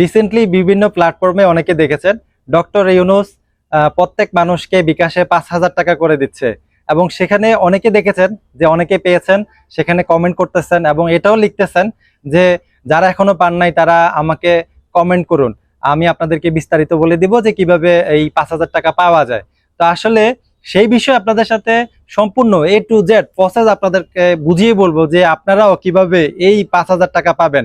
Recently বিভিন্ন প্ল্যাটফর্মে অনেকে দেখেছেন ডক্টর ইউনুস প্রত্যেক মানুষকে বিকাশে পাঁচ হাজার টাকা করে দিচ্ছে। এবং সেখানে অনেকে দেখেছেন যে অনেকে পেয়েছেন, সেখানে কমেন্ট করতেছেন এবং এটাও লিখতেছেন যে যারা এখনও পান নাই তারা আমাকে কমেন্ট করুন। আমি আপনাদেরকে বিস্তারিত বলে দিব যে কীভাবে এই পাঁচ হাজার টাকা পাওয়া যায়। তো আসলে সেই বিষয়ে আপনাদের সাথে সম্পূর্ণ এ টু জেড প্রসেস আপনাদেরকে বুঝিয়ে বলব যে আপনারাও কীভাবে এই পাঁচ হাজার টাকা পাবেন।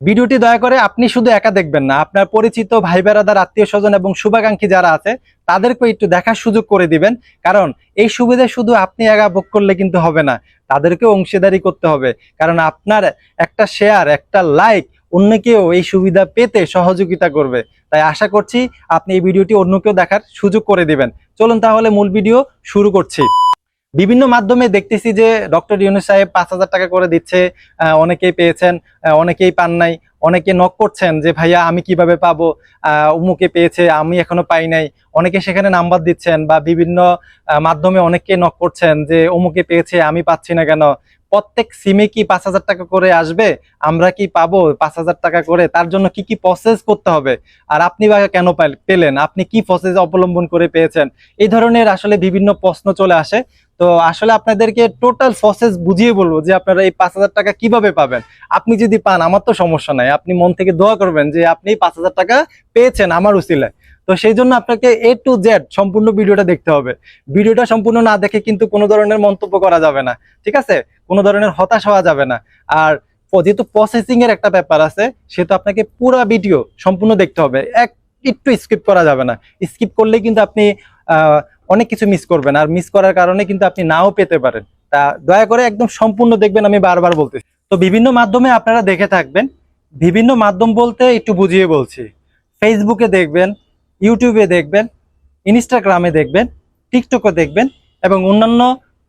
ভিডিওটি দয়া করে আপনি শুধু একা দেখবেন না, আপনার পরিচিত ভাই বেড়াদার আত্মীয় স্বজন এবং শুভাকাঙ্ক্ষী যারা আছে তাদেরকে একটু দেখার সুযোগ করে দিবেন। কারণ এই সুবিধা শুধু আপনি একা ভোগ করলে কিন্তু হবে না তাদেরকে অংশীদারি করতে হবে। কারণ আপনার একটা শেয়ার একটা লাইক অন্য কেউ এই সুবিধা পেতে সহযোগিতা করবে। তাই আশা করছি আপনি এই ভিডিওটি অন্য কেউ দেখার সুযোগ করে দিবেন। চলুন তাহলে মূল ভিডিও শুরু করছি। বিভিন্ন মাধ্যমে দেখতেছি যে ডক্টর ইউনুস সাহেব পাঁচ হাজার টাকা করে দিচ্ছে অনেকেই পেয়েছেন অনেকেই পান নাই, অনেকে নক করছেন যে, ভাইয়া, আমি কীভাবে পাবো? উমুকে পেয়েছে, আমি এখনও পাই নাই। অনেকে সেখানে নাম্বার দিচ্ছেন বা বিভিন্ন মাধ্যমে অনেকে নক করছেন যে অমুকে পেয়েছে, আমি পাচ্ছি না কেন? প্রত্যেক সিমে কি পাঁচ হাজার টাকা করে আসবে? আমরা কি পাবো পাঁচ হাজার টাকা করে? তার জন্য কি কি প্রসেস করতে হবে? আর আপনি বা কেন পেলেন? আপনি কি প্রসেস অবলম্বন করে পেয়েছেন? এই ধরনের আসলে বিভিন্ন প্রশ্ন চলে আসে। তো আসলে আপনাদেরকে টোটাল প্রসেস বুঝিয়ে বলব যে আপনারা এই পাঁচ হাজার টাকা কীভাবে পাবেন? আপনি যদি পান, আমার তো সমস্যা নাই। আপনি মন থেকে দোয়া করবেন যে আপনি পাঁচ হাজার টাকা পেয়েছেন আমার উচিলায় তো সেই জন্য আপনাকে এ টু জেড সম্পূর্ণ ভিডিওটা দেখতে হবে। ভিডিওটা সম্পূর্ণ না দেখে কিন্তু কোনো ধরনের মন্তব্য করা যাবে না, ঠিক আছে? কোনো ধরনের হতাশ হওয়া যাবে না। আর যেহেতু প্রসেসিং এর একটা ব্যাপার আছে, সেহেতু আপনাকে পুরো ভিডিও সম্পূর্ণ দেখতে হবে। এক একটু স্কিপ করা যাবে না। স্কিপ করলে কিন্তু আপনি অনেক কিছু মিস করবেন। আর মিস করার কারণে কিন্তু আপনি নাও পেতে পারেন। তা দয়া করে একদম সম্পূর্ণ দেখবেন, আমি বারবার বলতেছি। তো বিভিন্ন মাধ্যমে আপনারা দেখে থাকবেন। বিভিন্ন মাধ্যম বলতে একটু বুঝিয়ে বলছি। ফেসবুকে দেখবেন ইউটিউবে দেখবেন ইনস্টাগ্রামে দেখবেন টিকটকে দেখবেন এবং অন্যান্য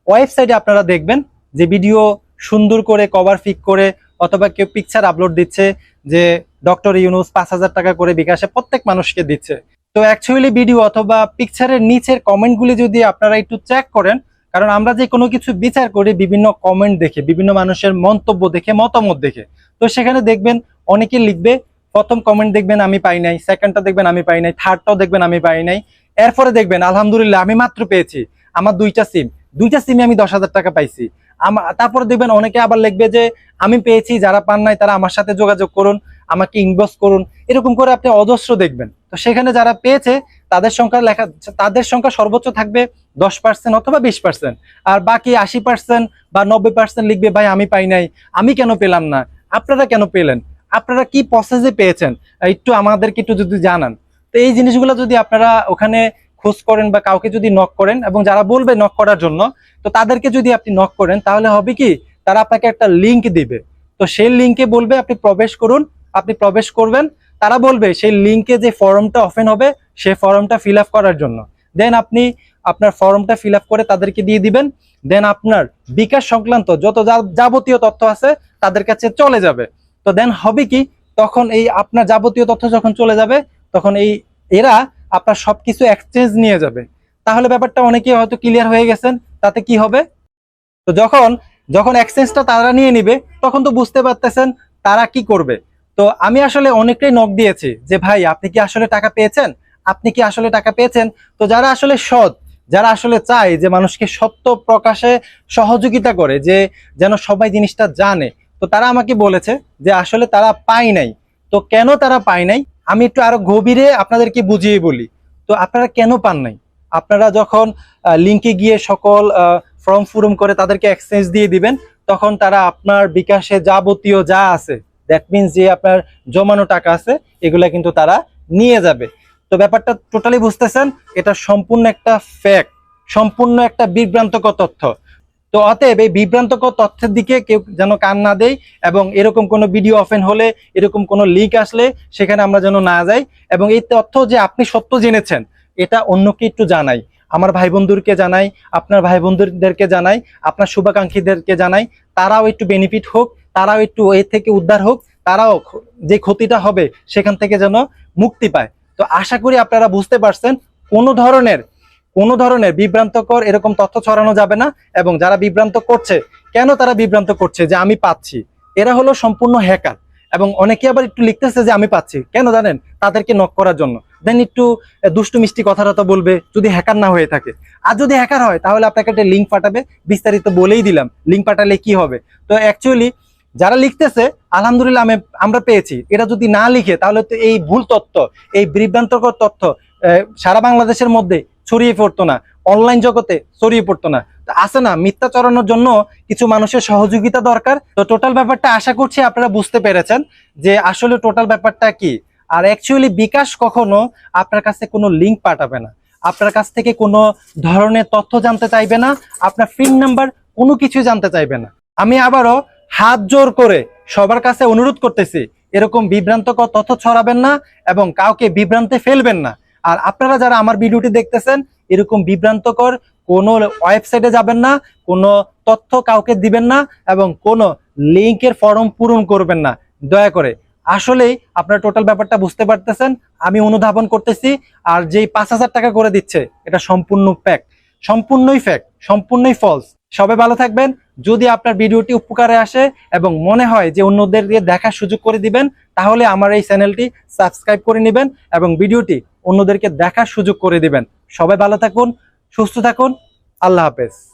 ওয়েবসাইটে আপনারা দেখবেন যে ভিডিও সুন্দর করে কভার ফিক করে অথবা কেউ পিকচার আপলোড দিচ্ছে যে ডক্টর ইউনুস পাঁচ হাজার টাকা করে বিকাশে প্রত্যেক মানুষকে দিচ্ছে। তো অ্যাকচুয়ালি ভিডিও অথবা পিকচারের নিচের কমেন্টগুলি যদি আপনারা একটু চেক করেন, কারণ আমরা যে কোনো কিছু বিচার করি, বিভিন্ন কমেন্ট দেখে, বিভিন্ন মানুষের মন্তব্য দেখে, মতামত দেখে, তো সেখানে দেখবেন অনেকে লিখবে প্রথম কমেন্ট দেখবেন আমি পাই নাই সেকেন্ডটা দেখবেন আমি পাই নাই থার্ডটাও দেখবেন আমি পাই নাই। এরপরে দেখবেন, আলহামদুলিল্লাহ, আমি মাত্র পেয়েছি আমার দুইটা সিম দুইটা সিমে আমি দশ হাজার টাকা পাইছি। তারপরে দেখবেন অনেকে আবার লিখবে যে, আমি পেয়েছি, যারা পান নাই তারা আমার সাথে যোগাযোগ করুন, আমাকে ইনবক্স করুন। এরকম করে আপনি অজস্র দেখবেন। তো সেখানে যারা পেয়েছে, তাদের সংখ্যা লেখা তাদের সংখ্যা সর্বোচ্চ থাকবে দশ পার্সেন্ট অথবা বিশ পার্সেন্ট আর বাকি আশি পার্সেন্ট বা নব্বই পার্সেন্ট লিখবে, ভাই, আমি পাই নাই। আমি কেন পেলাম না? আপনারা কেন পেলেন? আপনারা কি প্রসেসে পেয়েছেন? একটু আমাদেরকে একটু যদি জানান। তো এই জিনিসগুলো যদি আপনারা ওখানে খোঁজ করেন বা কাউকে যদি নক করেন এবং যারা বলবে নক করার জন্য, তো তাদেরকে যদি আপনি নক করেন, তাহলে হবে কি? তারা আপনাকে একটা লিংক দিবে। তো সেই লিঙ্কে বলবে, আপনি প্রবেশ করুন, আপনি প্রবেশ করবেন। তারা বলবে, সেই লিঙ্কে যে ফর্মটা ওপেন হবে, সেই ফর্মটা ফিল করার জন্য। দেন আপনি আপনার ফর্মটা ফিল করে তাদেরকে দিয়ে দিবেন। দেন আপনার বিকাশ সংক্রান্ত যত যাবতীয় তথ্য আছে, তাদের কাছে চলে যাবে। তো দেন হবে কি, তখন এই আপনার যাবতীয় তথ্য যখন চলে যাবে, তখন এই এরা আপনার সবকিছু এক্সচেঞ্জ নিয়ে যাবে। তাহলে ব্যাপারটা অনেকে হয়তো ক্লিয়ার হয়ে গেছেন, তাতে কি হবে? তো যখন যখন এক্সচেঞ্জটা তারা নিয়ে নিবে, তখন তো বুঝতে পারতেছেন তারা কি করবে। তো আমি আসলে অনেকটাই নক দিয়েছি যে, ভাই, আপনি কি আসলে টাকা পেয়েছেন? আপনি কি আসলে টাকা পেয়েছেন? তো যারা আসলে সৎ, যারা আসলে চায় যে, মানুষকে সত্য প্রকাশে সহযোগিতা করে, যে যেন সবাই জিনিসটা জানে তো তারা আমাকে বলেছে যে আসলে তারা পায় নাই। তো কেন তারা পায় নাই? আমি একটু আরও গভীরে আপনাদেরকে বুঝিয়ে বলি। তো আপনারা কেন পান নাই? আপনারা যখন লিঙ্কে গিয়ে সকল ফর্ম ফুরম করে তাদেরকে এক্সচেঞ্জ দিয়ে দিবেন, তখন তারা আপনার বিকাশে যাবতীয় যা আছে দ্যাট মিনস যে আপনার জমানো টাকা আছে, এগুলা কিন্তু তারা নিয়ে যাবে। তো ব্যাপারটা টোটালি বুঝতেছেন? এটা সম্পূর্ণ একটা ফ্যাক্ট সম্পূর্ণ একটা বিভ্রান্তকর তথ্য। তো অতএব এই বিভ্রান্তকর তথ্যের দিকে কেউ যেন কান না দেয় এবং এরকম কোনো ভিডিও ওপেন হলে, এরকম কোনো লিক আসলে সেখানে আমরা যেন না যাই এবং এই তথ্য যে আপনি সত্য জেনেছেন, এটা অন্যকে একটু জানাই। আমার ভাই বন্ধুরকে জানাই, আপনার ভাই বন্ধুদেরকে জানাই, আপনার শুভাকাঙ্ক্ষীদেরকে জানাই, তারাও একটু বেনিফিট হোক, তারাও একটু এ থেকে উদ্ধার হোক, তারাও যে ক্ষতিটা হবে সেখান থেকে যেন মুক্তি পায়। তো আশা করি আপনারা বুঝতে পারছেন, কোনো ধরনের কোনো ধরনের বিভ্রান্তকর এরকম তথ্য ছড়ানো যাবে না এবং যারা বিভ্রান্ত করছে, কেন তারা বিভ্রান্ত করছে যে আমি পাচ্ছি? এরা হলো সম্পূর্ণ হ্যাকার এবং অনেকে আবার একটু লিখতেছে যে আমি পাচ্ছি। কেন জানেন? তাদেরকে নক করার জন্য। দেন একটু দুষ্টু মিষ্টি কথাটা বলবে যদি হ্যাকার না হয়ে থাকে। আর যদি হ্যাকার হয়, তাহলে আপনাকে একটা লিঙ্ক পাঠাবে, বিস্তারিত বলেই দিলাম। লিঙ্ক পাঠালে কি হবে? তো অ্যাকচুয়ালি যারা লিখতেছে, আলহামদুলিল্লাহ আমি, আমরা পেয়েছি। এটা যদি না লিখে, তাহলে তো এই ভুল তথ্য, এই বিভ্রান্তকর তথ্য সারা বাংলাদেশের মধ্যে ছড়িয়ে পড়তো না। অনলাইন জগতে ছড়িয়ে পড়তো না। আছে না, মিথ্যা চড়ানোর জন্য কিছু মানুষের সহযোগিতা দরকার। তো টোটাল ব্যাপারটা আশা করছি আপনারা বুঝতে পেরেছেন যে আসলে টোটাল ব্যাপারটা কি। আর অ্যাকচুয়ালি বিকাশ কখনো আপনার কাছে কোনো লিঙ্ক পাঠাবে না। আপনার কাছ থেকে কোনো ধরনের তথ্য জানতে চাইবে না। আপনার পিন নাম্বার কোনো কিছু জানতে চাইবে না। আমি আবারও হাত জোর করে সবার কাছে অনুরোধ করতেছি, এরকম বিভ্রান্তকর তথ্য ছড়াবেন না এবং কাউকে বিভ্রান্তে ফেলবেন না। আর আপনারা যারা আমার ভিডিওটি দেখতেছেন, এরকম বিভ্রান্তকর কোনো ওয়েবসাইটে যাবেন না, কোনো তথ্য কাউকে দিবেন না এবং কোনো লিংকের ফর্ম পূরণ করবেন না। দয়া করে। আসলেই আপনারা টোটাল ব্যাপারটা বুঝতে পারতেছেন, আমি অনুধাবন করতেছি, আর যেই পাঁচ হাজার টাকা করে দিচ্ছে, এটা সম্পূর্ণ ফ্যাক সম্পূর্ণই ফ্যাক সম্পূর্ণই ফলস সবাই ভালো থাকবেন। যদি আপনার ভিডিওটি উপকারে আসে এবং মনে হয় যে অন্যদের দিয়ে দেখার সুযোগ করে দিবেন, তাহলে আমার এই চ্যানেলটি সাবস্ক্রাইব করে নেবেন এবং ভিডিওটি অন্যদেরকে দেখার সুযোগ করে দিবেন। সবাই ভালো থাকুন সুস্থ থাকুন। আল্লাহ হাফেজ।